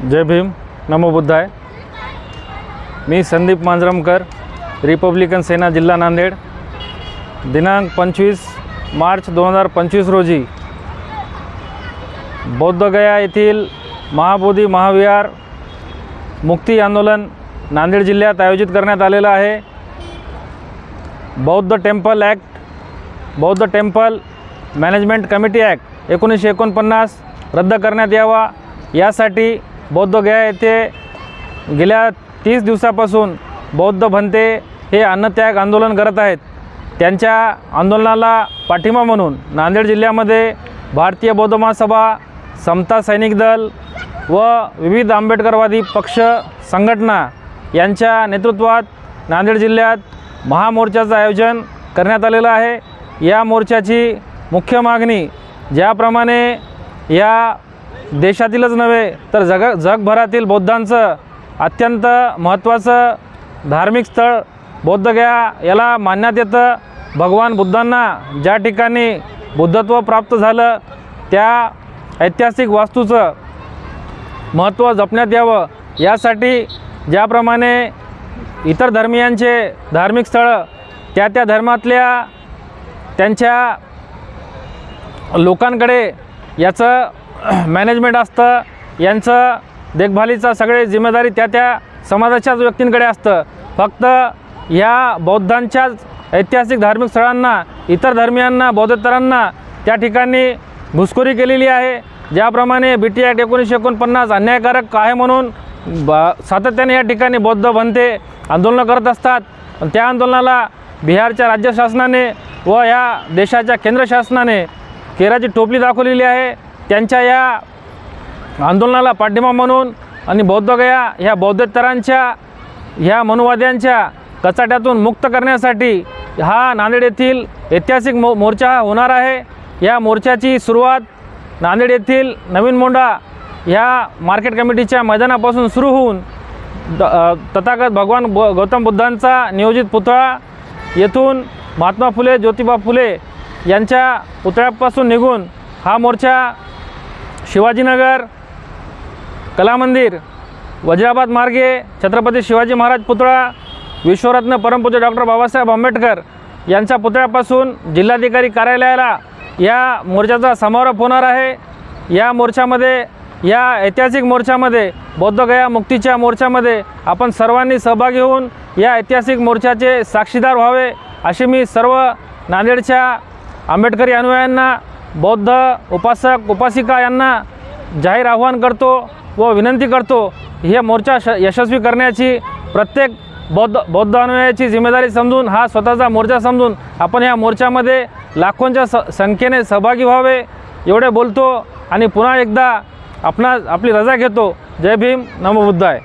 जय भीम नमो बुद्धाय. मी संदीप मांजरमकर रिपब्लिकन सेना जिल्हा नांदेड. दिनांक पंचवीस मार्च दोन हजार पंचवीस रोजी बौद्धगया येथील महाबोधी महाविहार मुक्ती आंदोलन नांदेड जिल्ह्यात आयोजित करण्यात आलेलं आहे. बौद्ध टेम्पल ॲक्ट बौद्ध टेम्पल मॅनेजमेंट कमिटी ॲक्ट एकोणीसशे एकोणपन्नास रद्द करण्यात यावा. यासाठी बौद्धगया येथे गेल्या तीस दिवसापासून बौद्ध भंते हे अन्नत्याग आंदोलन करत आहेत. त्यांच्या आंदोलनाला पाठिंबा म्हणून नांदेड जिल्ह्यामध्ये भारतीय बौद्ध महासभा समता सैनिक दल व विविध आंबेडकरवादी पक्ष संघटना यांच्या नेतृत्वात नांदेड जिल्ह्यात महामोर्चाचं आयोजन करण्यात आलेलं आहे. या मोर्चाची मुख्य मागणी ज्याप्रमाणे या देशातीलच नव्हे तर जग जगभरातील बौद्धांचं अत्यंत महत्त्वाचं धार्मिक स्थळ बौद्धगया याला मानण्यात येतं. भगवान बुद्धांना ज्या ठिकाणी बुद्धत्व प्राप्त झालं त्या ऐतिहासिक वास्तूचं महत्त्व जपण्यात यावं. यासाठी ज्याप्रमाणे इतर धर्मियांचे धार्मिक स्थळं त्या त्या धर्मातल्या त्यांच्या लोकांकडे याचं मॅनेजमेंट असतं यांचं देखभालीचा सगळे जिम्मेदारी त्या त्या समाजाच्याच व्यक्तींकडे असतं. फक्त या बौद्धांच्याच ऐतिहासिक धार्मिक स्थळांना इतर धर्मियांना बौद्धोत्तरांना त्या ठिकाणी घुसखोरी केलेली आहे. ज्याप्रमाणे बी टी ॲक्ट एकोणीसशे एकोणपन्नास अन्यायकारक आहे म्हणून ब सातत्याने या ठिकाणी बौद्ध बनते आंदोलनं करत असतात. त्या आंदोलनाला बिहारच्या राज्य शासनाने व या देशाच्या केंद्र शासनाने केराची टोपली दाखवलेली आहे. त्यांच्या या आंदोलनाला पाठिंबा म्हणून आणि बौद्धगया ह्या बौद्धोत्तरांच्या ह्या मनुवाद्यांच्या कचाट्यातून मुक्त करण्यासाठी हा नांदेड येथील ऐतिहासिक मो मोर्चा हा होणार आहे. या मोर्चाची सुरुवात नांदेड येथील नवीन मोंडा ह्या मार्केट कमिटीच्या मैदानापासून सुरू होऊन द तथागत भगवान ब गौतम बुद्धांचा नियोजित पुतळा येथून महात्मा फुले ज्योतिबा फुले यांच्या पुतळ्यापासून निघून हा मोर्चा शिवाजीनगर कला मंदिर वज्राबाद मार्गे छत्रपती शिवाजी महाराज पुतळा विश्वरत्न परमपूज्य डॉक्टर बाबासाहेब आंबेडकर यांच्या पुतळ्यापासून जिल्हाधिकारी कार्यालयाला या मोर्चाचा समारोप होणार आहे. या मोर्चामध्ये या ऐतिहासिक मोर्चामध्ये बौद्धगया मुक्तीच्या मोर्चामध्ये आपण सर्वांनी सहभागी होऊन या ऐतिहासिक मोर्चाचे साक्षीदार व्हावे अशी मी सर्व नांदेडच्या आंबेडकरी अनुयायांना बौद्ध उपासक उपासिका यांना जाहीर आव्हान करतो व विनंती करतो हे मोर्चा श यशस्वी करण्याची प्रत्येक बौद्ध बौद्ध अनुयायाची जिम्मेदारी समजून हा स्वतःचा मोर्चा समजून आपण या मोर्चामध्ये लाखोंच्या स संख्येने सहभागी व्हावे एवढे बोलतो आणि पुन्हा एकदा आपणा आपली रजा घेतो. जय भीम नमो आहे